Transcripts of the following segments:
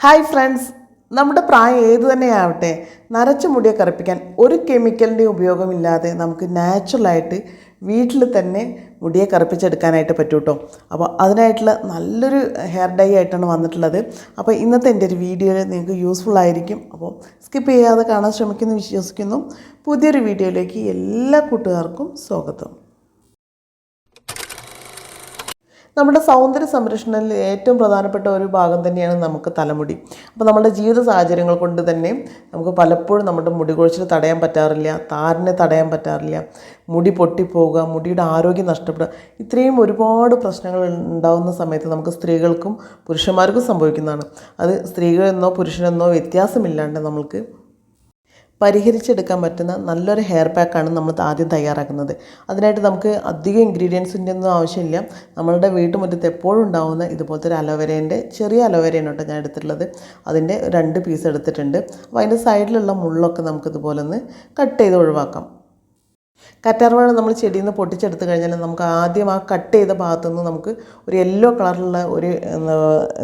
Hi friends നമ്മുടെ പ്രായം ഏത് തന്നെയാവട്ടെ നരച്ച മുടിയെ കറുപ്പിക്കാൻ ഒരു കെമിക്കലിന്റെ ഉപയോഗമില്ലാതെ നമുക്ക് നാച്ചുറലായിട്ട് വീട്ടിൽ തന്നെ മുടിയെ കറുപ്പിച്ചെടുക്കാനായിട്ട് പറ്റും കേട്ടോ അപ്പോൾ അതിനായിട്ടുള്ള നല്ലൊരു ഹെയർ ഡൈ ആയിട്ടാണ് വന്നിട്ടുള്ളത്. അപ്പോൾ ഇന്നത്തെ എന്റെ ഒരു വീഡിയോയിൽ നിങ്ങൾക്ക് യൂസ്ഫുൾ ആയിരിക്കും. അപ്പോൾ സ്കിപ്പ് ചെയ്യാതെ കാണാൻ ശ്രമിക്കുന്നു വിശ്വസിക്കുന്നു. പുതിയൊരു വീഡിയോയിലേക്ക് എല്ലാ കൂട്ടുകാർക്കും സ്വാഗതം. നമ്മുടെ സൗന്ദര്യ സംരക്ഷണത്തിൽ ഏറ്റവും പ്രധാനപ്പെട്ട ഒരു ഭാഗം തന്നെയാണ് നമുക്ക് തലമുടി. അപ്പോൾ നമ്മുടെ ജീവിത സാഹചര്യങ്ങൾ കൊണ്ട് തന്നെ നമുക്ക് പലപ്പോഴും നമ്മുടെ മുടി കൊഴിച്ചിൽ തടയാൻ പറ്റാറില്ല താരനെ തടയാൻ പറ്റാറില്ല മുടി പൊട്ടിപ്പോവുക മുടിയുടെ ആരോഗ്യം നഷ്ടപ്പെടുക. ഇത്രയും ഒരുപാട് പ്രശ്നങ്ങൾ ഉണ്ടാകുന്ന സമയത്ത് നമുക്ക് സ്ത്രീകൾക്കും പുരുഷന്മാർക്കും സംഭവിക്കുന്നതാണ്. അത് സ്ത്രീകളെന്നോ പുരുഷനെന്നോ വ്യത്യാസമില്ലാണ്ട് നമ്മൾക്ക് പരിഹരിച്ചെടുക്കാൻ പറ്റുന്ന നല്ലൊരു ഹെയർ പാക്കാണ് നമ്മൾ ആദ്യം തയ്യാറാക്കുന്നത്. അതിനായിട്ട് നമുക്ക് അധികം ഇൻഗ്രീഡിയൻസിന്റെ ഒന്നും ആവശ്യമില്ല. നമ്മളുടെ വീട്ടുമുറ്റത്ത് എപ്പോഴും ഉണ്ടാകുന്ന ഇതുപോലത്തെ ഒരു അലോവേരേന്റെ ചെറിയ അലോവേരയാണ് ഞാൻ എടുത്തിട്ടുള്ളത്. അതിന്റെ രണ്ട് പീസ് എടുത്തിട്ടുണ്ട്. അപ്പോൾ അതിന്റെ സൈഡിലുള്ള മുള്ളൊക്കെ നമുക്ക് ഇതുപോലെ ഒന്ന് കട്ട് ചെയ്ത് ഒഴിവാക്കാം. കറ്റാർവാഴ നമ്മൾ ചെടിയിൽ നിന്ന് പൊട്ടിച്ചെടുത്ത് കഴിഞ്ഞാൽ നമുക്ക് ആദ്യം ആ കട്ട് ചെയ്ത ഭാഗത്തു നിന്ന് നമുക്ക് ഒരു യെല്ലോ കളറിലുള്ള ഒരു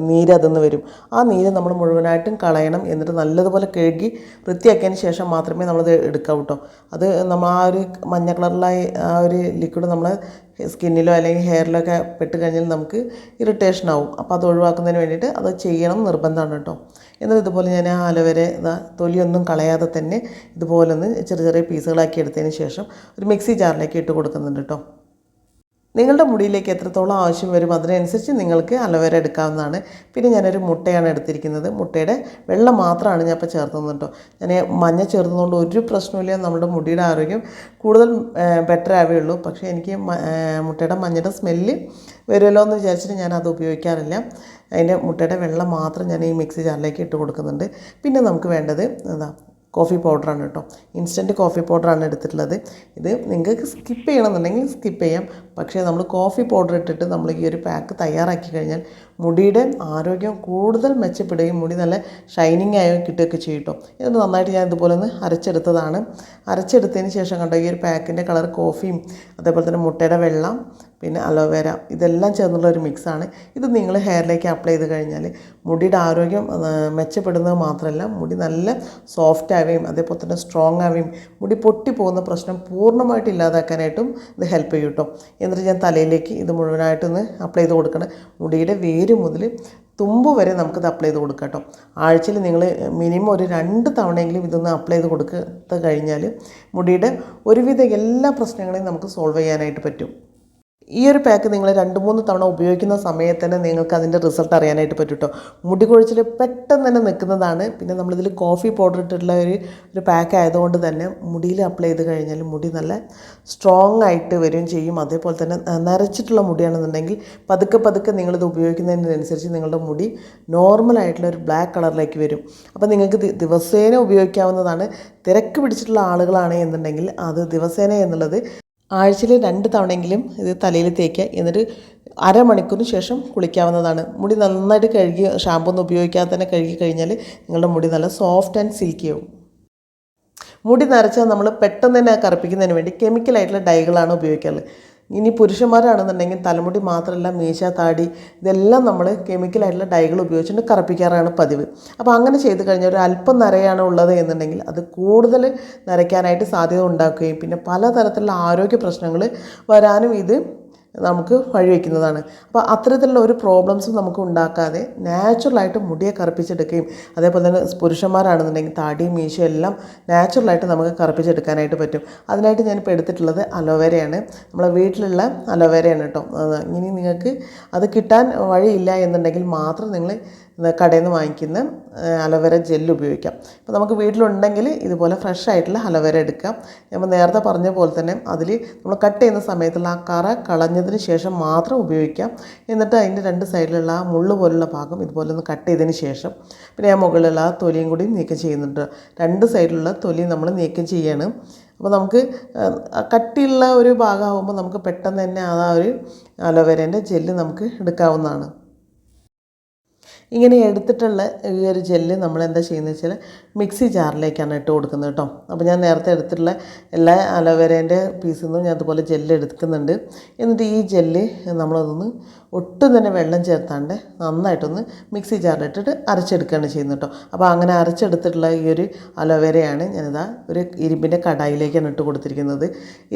നീര് അതിന്ന് വരും. ആ നീര് നമ്മൾ മുഴുവനായിട്ടും കളയണം എന്നിട്ട് നല്ലതുപോലെ കഴുകി വൃത്തിയാക്കിയതിന് ശേഷം മാത്രമേ നമ്മളത് എടുക്കാവൂട്ടോ അത് നമ്മൾ ആ ഒരു മഞ്ഞ കളറിലായി ആ ഒരു ലിക്വിഡ് നമ്മൾ സ്കിന്നിലോ അല്ലെങ്കിൽ ഹെയറിലോ ഒക്കെ പെട്ട് കഴിഞ്ഞാൽ നമുക്ക് ഇറിറ്റേഷൻ ആവും. അപ്പോൾ അത് ഒഴിവാക്കുന്നതിന് വേണ്ടിയിട്ട് അത് ചെയ്യണം നിർബന്ധമാണ് കേട്ടോ. എന്നിട്ട് ഇതുപോലെ ഞാൻ ആ അലവരെ ഇതാ തൊലിയൊന്നും കളയാതെ തന്നെ ഇതുപോലെ ഒന്ന് ചെറിയ ചെറിയ പീസുകളാക്കി എടുത്തതിന് ശേഷം ഒരു മിക്സി ജാറിലേക്ക് ഇട്ട് കൊടുക്കുന്നുണ്ട് കേട്ടോ. നിങ്ങളുടെ മുടിയിലേക്ക് എത്രത്തോളം ആവശ്യം വരും അതിനനുസരിച്ച് നിങ്ങൾക്ക് അലോവേര എടുക്കാവുന്നതാണ്. പിന്നെ ഞാനൊരു മുട്ടയാണ് എടുത്തിരിക്കുന്നത്. മുട്ടയുടെ വെള്ളം മാത്രമാണ് ഞാൻ ഇപ്പോൾ ചേർത്തുന്നത് കേട്ടോ. ഞാൻ മഞ്ഞ ചേർത്തുന്നതുകൊണ്ട് ഒരു പ്രശ്നമില്ല നമ്മുടെ മുടിയുടെ ആരോഗ്യം കൂടുതൽ ബെറ്റർ ആവേ ഉള്ളൂ. പക്ഷേ എനിക്ക് മുട്ടയുടെ മഞ്ഞയുടെ സ്മെല്ല് വരുമല്ലോ എന്ന് വിചാരിച്ചിട്ട് ഞാൻ അത് ഉപയോഗിക്കാറില്ല. അതിന്റെ മുട്ടയുടെ വെള്ളം മാത്രം ഞാൻ ഈ മിക്സി ജാറിലേക്ക് ഇട്ട് കൊടുക്കുന്നുണ്ട്. പിന്നെ നമുക്ക് വേണ്ടത് എന്താ കോഫി പൗഡറാണ് കേട്ടോ. ഇൻസ്റ്റന്റ് കോഫി പൗഡറാണ് എടുത്തിട്ടുള്ളത്. ഇത് നിങ്ങൾക്ക് സ്കിപ്പ് ചെയ്യണമെന്നുണ്ടെങ്കിൽ സ്കിപ്പ് ചെയ്യാം. പക്ഷേ നമ്മൾ കോഫി പൗഡർ ഇട്ടിട്ട് നമ്മൾ ഈ ഒരു പാക്ക് തയ്യാറാക്കി കഴിഞ്ഞാൽ മുടിയുടെ ആരോഗ്യം കൂടുതൽ മെച്ചപ്പെടുകയും മുടി നല്ല ഷൈനിങ് ആയി കിട്ടുകയൊക്കെ ചെയ്യും കേട്ടോ. ഇത് നന്നായിട്ട് ഞാൻ ഇതുപോലെ ഒന്ന് അരച്ചെടുത്തതാണ്. അരച്ചെടുത്തതിന് ശേഷം കണ്ടോ ഈ ഒരു പാക്കിന്റെ കളർ കോഫിയും അതേപോലെ തന്നെ മുട്ടയുടെ വെള്ളം പിന്നെ അലോവേര ഇതെല്ലാം ചേർന്നുള്ള ഒരു മിക്സാണ് ഇത് നിങ്ങൾ ഹെയറിലേക്ക് അപ്ലൈ ചെയ്ത് കഴിഞ്ഞാൽ മുടിയുടെ ആരോഗ്യം മെച്ചപ്പെടുന്നത് മാത്രമല്ല മുടി നല്ല സോഫ്റ്റ് ആവുകയും അതേപോലെ തന്നെ സ്ട്രോങ് ആവുകയും മുടി പൊട്ടി പൊട്ടിപ്പോകുന്ന പ്രശ്നം പൂർണമായിട്ട് ഇല്ലാതാക്കാനായിട്ടും ഇത് ഹെൽപ്പ് ചെയ്യും കേട്ടോ. എന്നിട്ട് ഞാൻ തലയിലേക്ക് ഇത് മുഴുവനായിട്ടൊന്ന് അപ്ലൈ ചെയ്ത് കൊടുക്കണം. മുടിയുടെ വേര് മുതൽ തുമ്പ് വരെ നമുക്കിത് അപ്ലൈ ചെയ്ത് കൊടുക്കാം കേട്ടോ. ആഴ്ചയിൽ നിങ്ങൾ മിനിമം ഒരു രണ്ട് തവണയെങ്കിലും ഇതൊന്ന് അപ്ലൈ ചെയ്ത് കൊടുക്കാത്ത കഴിഞ്ഞാൽ മുടിയുടെ ഒരുവിധ എല്ലാ പ്രശ്നങ്ങളെയും നമുക്ക് സോൾവ് ചെയ്യാനായിട്ട് പറ്റും. ഈ ഒരു പാക്ക് നിങ്ങൾ രണ്ട് മൂന്ന് തവണ ഉപയോഗിക്കുന്ന സമയത്ത് തന്നെ നിങ്ങൾക്ക് അതിന്റെ റിസൾട്ട് അറിയാനായിട്ട് പറ്റും കേട്ടോ മുടി കൊഴിച്ചിൽ പെട്ടെന്ന് തന്നെ നിൽക്കുന്നതാണ്. പിന്നെ നമ്മളിതിൽ കോഫി പൗഡർ ഇട്ടിട്ടുള്ള ഒരു ഒരു പാക്ക് ആയതുകൊണ്ട് തന്നെ മുടിയിൽ അപ്ലൈ ചെയ്ത് കഴിഞ്ഞാൽ മുടി നല്ല സ്ട്രോങ് ആയിട്ട് വരികയും ചെയ്യും. അതേപോലെ തന്നെ നരച്ചിട്ടുള്ള മുടിയാണെന്നുണ്ടെങ്കിൽ പതുക്കെ പതുക്കെ നിങ്ങളിത് ഉപയോഗിക്കുന്നതിനനുസരിച്ച് നിങ്ങളുടെ മുടി നോർമലായിട്ടുള്ള ഒരു ബ്ലാക്ക് കളറിലേക്ക് വരും. അപ്പോൾ നിങ്ങൾക്ക് ദിവസേന ഉപയോഗിക്കാവുന്നതാണ്. തിരക്ക് പിടിച്ചിട്ടുള്ള ആളുകളാണ് എന്നുണ്ടെങ്കിൽ അത് ദിവസേന എന്നുള്ളത് ആഴ്ചയിൽ രണ്ട് തവണയെങ്കിലും ഇത് തലയിൽ തേക്കുക. എന്നിട്ട് അരമണിക്കൂറിന് ശേഷം കുളിക്കാവുന്നതാണ്. മുടി നന്നായിട്ട് കഴുകി ഷാമ്പൂ ഒന്നും ഉപയോഗിക്കാതെ തന്നെ കഴുകി കഴിഞ്ഞാൽ നിങ്ങളുടെ മുടി നല്ല സോഫ്റ്റ് ആൻഡ് സിൽക്കി ആവും. മുടി നരച്ചാൽ നമ്മൾ പെട്ടെന്ന് തന്നെ കറുപ്പിക്കുന്നതിന് വേണ്ടി കെമിക്കലായിട്ടുള്ള ഡൈകളാണ് ഉപയോഗിക്കാറ് ഇനി പുരുഷന്മാരാണെന്നുണ്ടെങ്കിൽ തലമുടി മാത്രമല്ല മീശ താടി ഇതെല്ലാം നമ്മൾ കെമിക്കലായിട്ടുള്ള ഡൈകൾ ഉപയോഗിച്ചുകൊണ്ട് കറുപ്പിക്കാറാണ് പതിവ്. അപ്പോൾ അങ്ങനെ ചെയ്ത് കഴിഞ്ഞാൽ ഒരു അല്പം നരയാണ് ഉള്ളത് എന്നുണ്ടെങ്കിൽ അത് കൂടുതൽ നരയ്ക്കാനായിട്ട് സാധ്യത ഉണ്ടാക്കുകയും പിന്നെ പലതരത്തിലുള്ള ആരോഗ്യ പ്രശ്നങ്ങൾ വരാനും ഇത് നമുക്ക് വഴിവെക്കുന്നതാണ് അപ്പോൾ അത്തരത്തിലുള്ള ഒരു പ്രോബ്ലംസും നമുക്ക് ഉണ്ടാക്കാതെ നാച്ചുറലായിട്ട് മുടിയെ കറുപ്പിച്ചെടുക്കുകയും അതേപോലെ തന്നെ പുരുഷന്മാരാണെന്നുണ്ടെങ്കിൽ താടി മീശയും എല്ലാം നാച്ചുറലായിട്ട് നമുക്ക് കറുപ്പിച്ചെടുക്കാനായിട്ട് പറ്റും. അതിനായിട്ട് ഞാനിപ്പോൾ എടുത്തിട്ടുള്ളത് അലോവേരയാണ്. നമ്മളെ വീട്ടിലുള്ള അലോവേരയാണ് കേട്ടോ. ഇനി നിങ്ങൾക്ക് അത് കിട്ടാൻ വഴിയില്ല എന്നുണ്ടെങ്കിൽ മാത്രം നിങ്ങൾ കടയിൽ നിന്ന് വാങ്ങിക്കുന്ന അലോവേര ജെല്ല് ഉപയോഗിക്കാം. അപ്പോൾ നമുക്ക് വീട്ടിലുണ്ടെങ്കിൽ ഇതുപോലെ ഫ്രഷ് ആയിട്ടുള്ള അലോവേര എടുക്കാം. നമ്മൾ നേരത്തെ പറഞ്ഞ പോലെ തന്നെ അതിൽ നമ്മൾ കട്ട് ചെയ്യുന്ന സമയത്തുള്ള ആ കറ കളഞ്ഞതിന് ശേഷം മാത്രം ഉപയോഗിക്കാം. എന്നിട്ട് അതിന്റെ രണ്ട് സൈഡിലുള്ള ആ മുള്ളു പോലുള്ള ഭാഗം ഇതുപോലെ ഒന്ന് കട്ട് ചെയ്തതിന് ശേഷം പിന്നെ ആ മുകളിലുള്ള ആ തൊലിയും കൂടി നീക്കം ചെയ്യുന്നുണ്ട്. രണ്ട് സൈഡിലുള്ള തൊലി നമ്മൾ നീക്കം ചെയ്യാണ്. അപ്പോൾ നമുക്ക് കട്ടിയുള്ള ഒരു ഭാഗമാകുമ്പോൾ നമുക്ക് പെട്ടെന്ന് തന്നെ ആ ഒരു അലോവേരേന്റെ ജെല്ല് നമുക്ക് എടുക്കാവുന്നതാണ്. ഇങ്ങനെ എടുത്തിട്ടുള്ള ഈ ഒരു ജെല്ല് നമ്മൾ എന്താ ചെയ്യുന്നത് വെച്ചാൽ മിക്സി ജാറിലേക്കാണ് ഇട്ട് കൊടുക്കുന്നത് കേട്ടോ. അപ്പോൾ ഞാൻ നേരത്തെ എടുത്തിട്ടുള്ള എല്ലാ അലോവേരേന്റെ പീസിൽ നിന്നും ഞാൻ അതുപോലെ ജെല്ല് എടുക്കുന്നുണ്ട്. എന്നിട്ട് ഈ ജെല്ല് നമ്മളതൊന്ന് ഒട്ടും തന്നെ വെള്ളം ചേർത്താണ്ട് നന്നായിട്ടൊന്ന് മിക്സി ജാറിലിട്ടിട്ട് അരച്ചെടുക്കുകയാണ് ചെയ്യുന്നത് കേട്ടോ. അപ്പോൾ അങ്ങനെ അരച്ചെടുത്തിട്ടുള്ള ഈ ഒരു അലോവേരയാണ് ഞാനിതാ ഒരു ഇരുമ്പിന്റെ കടായിലേക്കാണ് ഇട്ട് കൊടുത്തിരിക്കുന്നത്.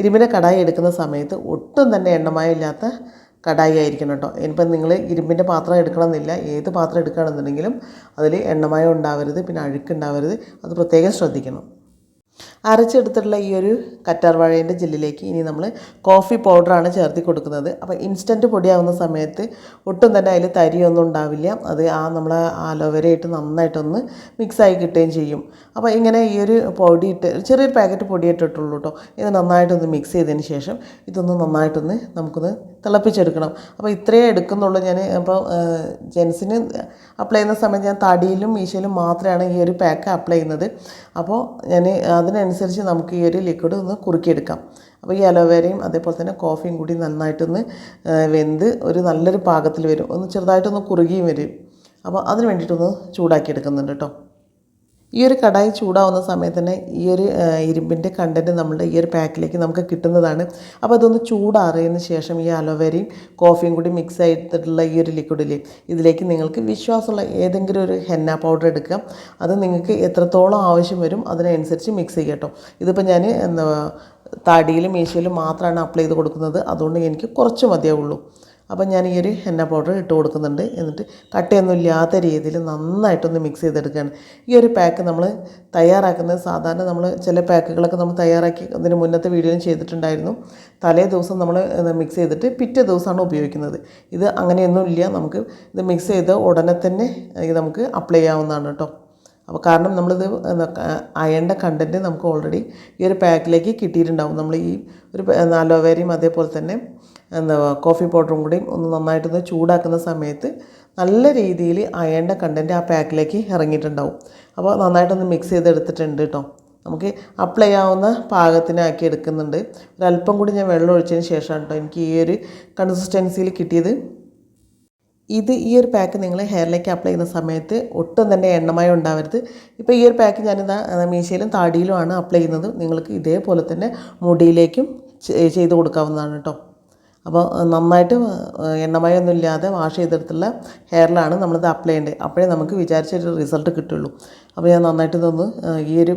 ഇരുമ്പിന്റെ കടായി എടുക്കുന്ന സമയത്ത് ഒട്ടും തന്നെ എണ്ണമയം ഇല്ലാത്ത കടായി ആയിരിക്കണം കേട്ടോ. ഇനിയിപ്പം നിങ്ങൾ ഇരുമ്പിന്റെ പാത്രം എടുക്കണമെന്നില്ല. ഏത് പാത്രം എടുക്കുകയാണെന്നുണ്ടെങ്കിലും അതിൽ എണ്ണമയം ഉണ്ടാവരുത് പിന്നെ അഴുക്കുണ്ടാവരുത്. അത് പ്രത്യേകം ശ്രദ്ധിക്കണം. അരച്ചെടുത്തിട്ടുള്ള ഈ ഒരു കറ്റാർവാഴേന്റെ ജെല്ലിലേക്ക് ഇനി നമ്മൾ കോഫി പൗഡറാണ് ചേർത്തി കൊടുക്കുന്നത്. അപ്പോൾ ഇൻസ്റ്റന്റ് പൊടിയാവുന്ന സമയത്ത് ഒട്ടും തന്നെ അതിൽ തരിയൊന്നും ഉണ്ടാവില്ല. അത് ആ നമ്മൾ അലോവേരയായിട്ട് നന്നായിട്ടൊന്ന് മിക്സായി കിട്ടുകയും ചെയ്യും. അപ്പോൾ ഇങ്ങനെ ഈ ഒരു പൊടി ഇട്ട് ചെറിയൊരു പാക്കറ്റ് പൊടി ഇട്ടിട്ടുള്ളൂ കേട്ടോ. ഇത് നന്നായിട്ടൊന്ന് മിക്സ് ചെയ്തതിന് ശേഷം ഇതൊന്ന് നന്നായിട്ടൊന്ന് നമുക്കൊന്ന് തിളപ്പിച്ചെടുക്കണം. അപ്പോൾ ഇത്രയേ എടുക്കുന്നുള്ളൂ ഞാൻ. അപ്പോൾ ജെൻസിന് അപ്ലൈ ചെയ്യുന്ന സമയത്ത് ഞാൻ തടിയിലും മീശയിലും മാത്രമാണ് ഈ ഒരു പാക്ക് അപ്ലൈ ചെയ്യുന്നത്. അപ്പോൾ ഞാൻ അതിനനുസരിച്ച് നമുക്ക് ഈ ഒരു ലിക്വിഡ് ഒന്ന് കുറുക്കിയെടുക്കാം. അപ്പോൾ ഈ അലോവേരയും അതേപോലെ തന്നെ കോഫിയും കൂടി നന്നായിട്ടൊന്ന് വെന്ത് ഒരു നല്ലൊരു പാകത്തിൽ വരും. ഒന്ന് ചെറുതായിട്ടൊന്ന് കുറുകിയും വരും. അപ്പോൾ അതിന് വേണ്ടിയിട്ടൊന്ന് ചൂടാക്കി എടുക്കുന്നുണ്ട് കേട്ടോ. ഈ ഒരു കടായി ചൂടാവുന്ന സമയത്ത് തന്നെ ഈ ഒരു ഇരുമ്പിന്റെ കണ്ടന്റ് നമ്മുടെ ഈ ഒരു പാക്കിലേക്ക് നമുക്ക് കിട്ടുന്നതാണ്. അപ്പോൾ അതൊന്ന് ചൂടാറിയതിന് ശേഷം ഈ അലോവേരയും കോഫിയും കൂടി മിക്സ് ആയിട്ടുള്ള ഈ ഒരു ലിക്വിഡിൽ ഇതിലേക്ക് നിങ്ങൾക്ക് വിശ്വാസമുള്ള ഏതെങ്കിലും ഒരു ഹെന്ന പൗഡർ എടുക്കാം അത് നിങ്ങൾക്ക് എത്രത്തോളം ആവശ്യം വരും അതിനനുസരിച്ച് മിക്സ് ചെയ്യുക കേട്ടോ. ഇതിപ്പോൾ ഞാൻ എന്താ താടിയിലും മീശയിലും മാത്രമാണ് അപ്ലൈ ചെയ്ത് കൊടുക്കുന്നത്. അതുകൊണ്ട് എനിക്ക് കുറച്ച് മതിയാവുള്ളൂ അപ്പം ഞാൻ ഈ ഒരു എണ്ണ പൗഡർ ഇട്ട് കൊടുക്കുന്നുണ്ട്. എന്നിട്ട് കട്ടയൊന്നും ഇല്ലാത്ത രീതിയിൽ നന്നായിട്ടൊന്ന് മിക്സ് ചെയ്തെടുക്കുകയാണ്. ഈ ഒരു പാക്ക് നമ്മൾ തയ്യാറാക്കുന്നത് സാധാരണ നമ്മൾ ചില പാക്കുകളൊക്കെ നമ്മൾ തയ്യാറാക്കി അതിന് മുന്നത്തെ വീഡിയോയും ചെയ്തിട്ടുണ്ടായിരുന്നു. തലേ ദിവസം നമ്മൾ മിക്സ് ചെയ്തിട്ട് പിറ്റേ ദിവസമാണ് ഉപയോഗിക്കുന്നത്. ഇത് അങ്ങനെയൊന്നും ഇല്ല നമുക്ക് ഇത് മിക്സ് ചെയ്ത് ഉടനെ തന്നെ നമുക്ക് അപ്ലൈ ആവുന്നതാണ് കേട്ടോ. അപ്പോൾ കാരണം നമ്മളിത് അയണ്ട കണ്ടന്റ് നമുക്ക് ഓൾറെഡി ഈ ഒരു പാക്കിലേക്ക് കിട്ടിയിട്ടുണ്ടാവും. നമ്മൾ ഈ ഒരു അലോവേരയും അതേപോലെ തന്നെ എന്താ കോഫി പൗഡറും കൂടി ഒന്ന് നന്നായിട്ടൊന്ന് ചൂടാക്കുന്ന സമയത്ത് നല്ല രീതിയിൽ അയണ്ട കണ്ടന്റ് ആ പാക്കിലേക്ക് ഇറങ്ങിയിട്ടുണ്ടാവും. അപ്പോൾ നന്നായിട്ടൊന്ന് മിക്സ് ചെയ്തെടുത്തിട്ടുണ്ട് കേട്ടോ നമുക്ക് അപ്ലൈ ചെയ്യാവുന്ന പാകത്തിനാക്കി എടുക്കുന്നുണ്ട്. ഒരല്പം കൂടി ഞാൻ വെള്ളം ഒഴിച്ചതിന് ശേഷമാണ് കേട്ടോ എനിക്ക് ഈ ഒരു കൺസിസ്റ്റൻസിയിൽ കിട്ടിയത്. ഇത് ഈ ഒരു പാക്ക് നിങ്ങൾ ഹെയറിലേക്ക് അപ്ലൈ ചെയ്യുന്ന സമയത്ത് ഒട്ടും തന്നെ എണ്ണമയം ഉണ്ടാവരുത്. ഇപ്പോൾ ഈ ഒരു പാക്ക് ഞാനിതാ മീശയിലും താടിയിലുമാണ് അപ്ലൈ ചെയ്യുന്നത്. നിങ്ങൾക്ക് ഇതേപോലെ തന്നെ മുടിയിലേക്കും ചെയ്ത് കൊടുക്കാവുന്നതാണ് കേട്ടോ. അപ്പോൾ നന്നായിട്ട് എണ്ണമയൊന്നും ഇല്ലാതെ വാഷ് ചെയ്തെടുത്തുള്ള ഹെയറിലാണ് നമ്മളിത് അപ്ലൈ ചെയ്യേണ്ടത്. അപ്പോഴേ നമുക്ക് വിചാരിച്ചൊരു റിസൾട്ട് കിട്ടുള്ളൂ. അപ്പോൾ ഞാൻ നന്നായിട്ട് ഇതൊന്ന് ആ, ഈ ഒരു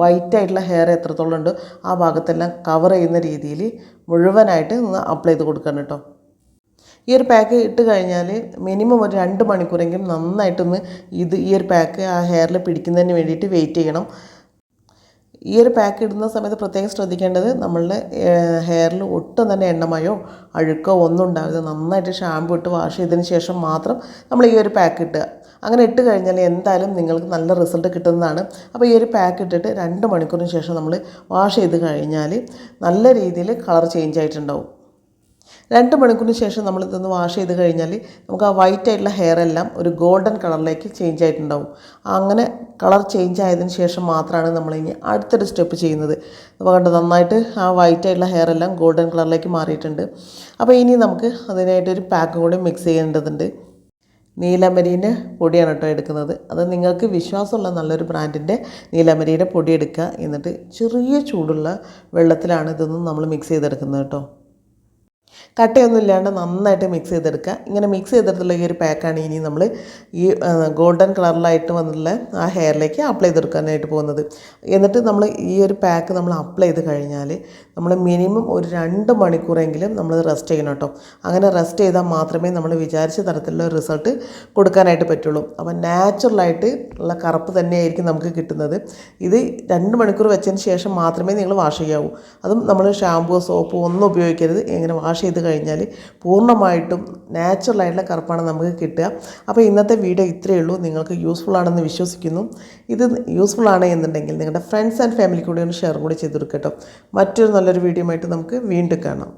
വൈറ്റ് ആയിട്ടുള്ള ഹെയർ എത്രത്തോളം ഉണ്ട് ആ ഭാഗത്തെല്ലാം കവർ ചെയ്യുന്ന രീതിയിൽ മുഴുവനായിട്ട് ഒന്ന് അപ്ലൈ ചെയ്ത് കൊടുക്കണം കേട്ടോ. ഈ ഒരു പാക്ക് ഇട്ട് കഴിഞ്ഞാൽ മിനിമം ഒരു രണ്ട് മണിക്കൂറെങ്കിലും നന്നായിട്ടൊന്ന് ഇത് ഈ ഒരു പാക്ക് ആ ഹെയറിൽ പിടിക്കുന്നതിന് വേണ്ടിയിട്ട് വെയിറ്റ് ചെയ്യണം. ഈ ഒരു പാക്ക് ഇടുന്ന സമയത്ത് പ്രത്യേകം ശ്രദ്ധിക്കേണ്ടത് നമ്മളുടെ ഹെയറിൽ ഒട്ടും തന്നെ എണ്ണമയോ അഴുക്കോ ഒന്നും ഉണ്ടാവില്ല നന്നായിട്ട് ഷാമ്പു ഇട്ട് വാഷ് ചെയ്തതിന് ശേഷം മാത്രം നമ്മൾ ഈ ഒരു പാക്ക് ഇട്ടുക അങ്ങനെ ഇട്ട് കഴിഞ്ഞാൽ എന്തായാലും നിങ്ങൾക്ക് നല്ല റിസൾട്ട് കിട്ടുന്നതാണ്. അപ്പോൾ ഈ ഒരു പാക്ക് ഇട്ടിട്ട് രണ്ട് മണിക്കൂറിന് ശേഷം നമ്മൾ വാഷ് ചെയ്ത് കഴിഞ്ഞാൽ നല്ല രീതിയിൽ കളർ ചേഞ്ച് ആയിട്ടുണ്ടാവും. രണ്ട് മണിക്കൂറിന് ശേഷം നമ്മൾ ഇതൊന്ന് വാഷ് ചെയ്ത് കഴിഞ്ഞാൽ നമുക്ക് ആ വൈറ്റ് ആയിട്ടുള്ള ഹെയർ എല്ലാം ഒരു ഗോൾഡൻ കളറിലേക്ക് ചേഞ്ച് ആയിട്ടുണ്ടാവും. അങ്ങനെ കളർ ചേഞ്ച് ആയതിന് ശേഷം മാത്രമാണ് നമ്മൾ ഇനി അടുത്തൊരു സ്റ്റെപ്പ് ചെയ്യുന്നത്. അപ്പോൾ കണ്ട് നന്നായിട്ട് ആ വൈറ്റ് ആയിട്ടുള്ള ഹെയർ എല്ലാം ഗോൾഡൻ കളറിലേക്ക് മാറിയിട്ടുണ്ട്. അപ്പോൾ ഇനി നമുക്ക് അതിനായിട്ടൊരു പാക്ക് കൂടി മിക്സ് ചെയ്യേണ്ടതുണ്ട്. നീലമരീന്റെ പൊടിയാണ് കേട്ടോ എടുക്കുന്നത്. അത് നിങ്ങൾക്ക് വിശ്വാസമുള്ള നല്ലൊരു ബ്രാൻഡിന്റെ നീലമരീന്റെ പൊടി എടുക്കുക. എന്നിട്ട് ചെറിയ ചൂടുള്ള വെള്ളത്തിലാണ് ഇതൊന്നും നമ്മൾ മിക്സ് ചെയ്തെടുക്കുന്നത് കേട്ടോ. കട്ടയൊന്നും ഇല്ലാണ്ട് നന്നായിട്ട് മിക്സ് ചെയ്തെടുക്കുക. ഇങ്ങനെ മിക്സ് ചെയ്തെടുത്തുള്ള ഈ ഒരു പാക്കാണ് ഇനി നമ്മൾ ഈ ഗോൾഡൻ കളറിലായിട്ട് വന്നിട്ടുള്ള ആ ഹെയറിലേക്ക് അപ്ലൈ ചെയ്തെടുക്കാനായിട്ട് പോകുന്നത്. എന്നിട്ട് നമ്മൾ ഈ ഒരു പാക്ക് നമ്മൾ അപ്ലൈ ചെയ്ത് കഴിഞ്ഞാൽ നമ്മൾ മിനിമം ഒരു രണ്ട് മണിക്കൂറെങ്കിലും നമ്മൾ റെസ്റ്റ് ചെയ്യണം കേട്ടോ. അങ്ങനെ റെസ്റ്റ് ചെയ്താൽ മാത്രമേ നമ്മൾ വിചാരിച്ച തരത്തിലുള്ള റിസൾട്ട് കൊടുക്കാനായിട്ട് പറ്റുള്ളൂ. അപ്പം നാച്ചുറലായിട്ട് ഉള്ള കറുപ്പ് തന്നെയായിരിക്കും നമുക്ക് കിട്ടുന്നത്. ഇത് രണ്ട് മണിക്കൂർ വെച്ചതിന് ശേഷം മാത്രമേ നിങ്ങൾ വാഷ് ചെയ്യാവൂ. അതും നമ്മൾ ഷാമ്പുവോ സോപ്പോ ഒന്നും ഉപയോഗിക്കരുത്. ഇങ്ങനെ വാഷ് ചെയ്ത് കഴിഞ്ഞാൽ പൂർണമായിട്ടും നാച്ചുറലായിട്ടുള്ള കറുപ്പാണ് നമുക്ക് കിട്ടുക. അപ്പോൾ ഇന്നത്തെ വീഡിയോ ഇത്രയേ ഉള്ളൂ. നിങ്ങൾക്ക് യൂസ്ഫുൾ ആണെന്ന് വിശ്വസിക്കുന്നു. ഇത് യൂസ്ഫുൾ ആണ് എന്നുണ്ടെങ്കിൽ നിങ്ങളുടെ ഫ്രണ്ട്സ് ആൻഡ് ഫാമിലി കൂടി ഒന്ന് ഷെയർ കൂടി ചെയ്ത് കൊടുക്കട്ടോ. മറ്റൊരു നല്ലൊരു വീഡിയോ ആയിട്ട് നമുക്ക് വീണ്ടും കാണാം.